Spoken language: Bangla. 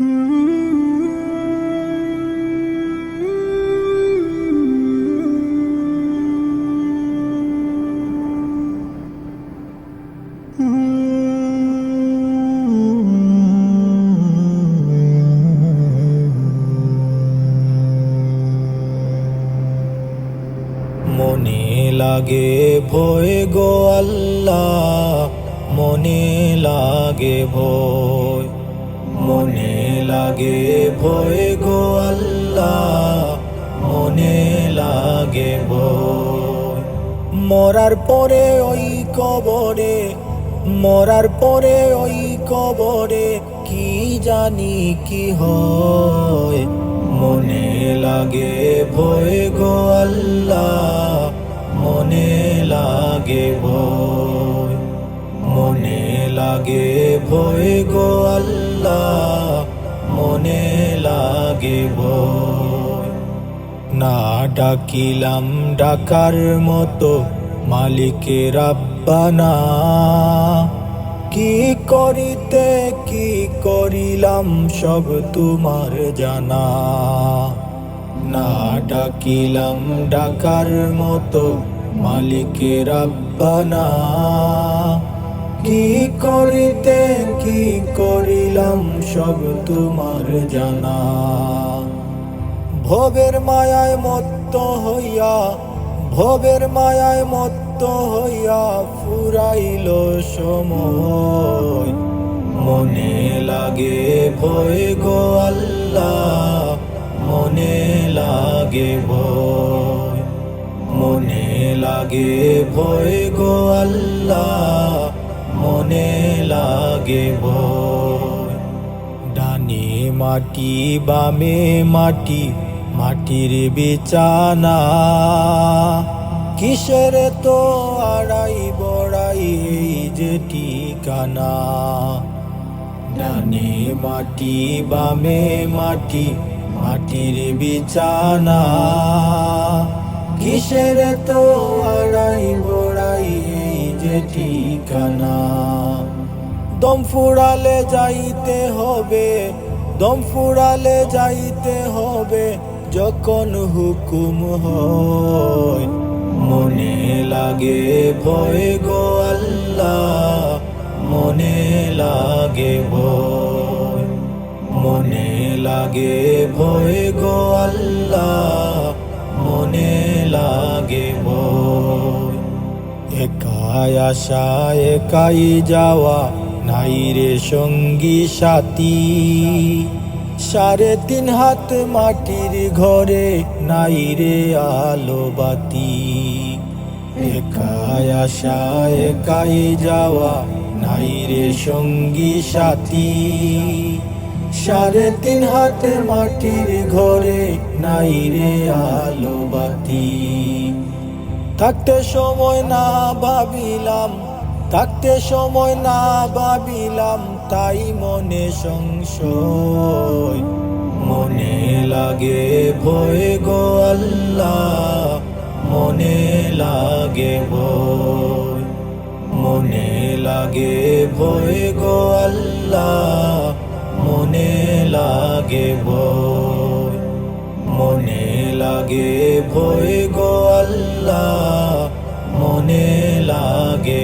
মনে লাগে ভয় গো আল্লাহ মনে লাগে ভয়। মনে লাগে ভয় গো আল্লাহ, মনে লাগে মরার পরে ওই কবরে, মরার পরে ওই কবরে কি জানি কি হয়? মনে লাগে ভয় গো আল্লাহ, মনে লাগে ভয়। মনে লাগে ভয় গো আল্লাহ, মনে লাগে ভয়। না ডাকিলাম ডাকার মতো মালিকের আব্বানা। কি করিতে, কি করিলাম সব তোমার জানা। না ডাকিলাম ডাকার মতো মালিকের আব্বানা। কি করিতে কি করিলাম সব তোমার জানা। ভবের মায়ায় মত্ত হইয়া ভবের মায়ায় মত্ত হইয়া ফুরাইল সময়। মনে লাগে ভয় গো আল্লাহ, মনে লাগে ভয়। মনে লাগে ভয় গো আল্লাহ। মনে লাগে ভয়। ডানে মাটি, বামে মাটি, মাটির বিছানা। কিসের তো আড়াই বড়াই এই যে ঠিকানা? ডানে মাটি, বামে মাটি, মাটির বিছানা। কিসের তো আড়াই বড়াই যে ঠিকানা? দম ফুরালে যাইতে হবে, দম ফুরালে যাইতে হবে, যখন হুকুম হয়। মনে লাগে ভয় গো আল্লাহ, মনে লাগে ভয়। মনে লাগে ভয় গো আল্লাহ, মনে লাগে ভয়। আসা একাই যাওয়া নাই রে সঙ্গী সাথী। সাড়ে তিন হাত মাটির ঘরে নাই রে আলো বাতি। একাই আসা একাই যাওয়া নাই রে সঙ্গী সাথী। সাড়ে তিন হাত মাটির ঘরে নাই রে আলো বাতি। থাকতে সময় না ভাবিলাম, থাকতে সময় না ভাবিলাম, তাই মনে সংশয়। মনে লাগে ভয় গো আল্লাহ, মনে লাগে ভয়। মনে লাগে ভয় গো আল্লাহ, মনে লাগে ভয়। মনে লাগে ভয় গো আল্লাহ। মনে লাগে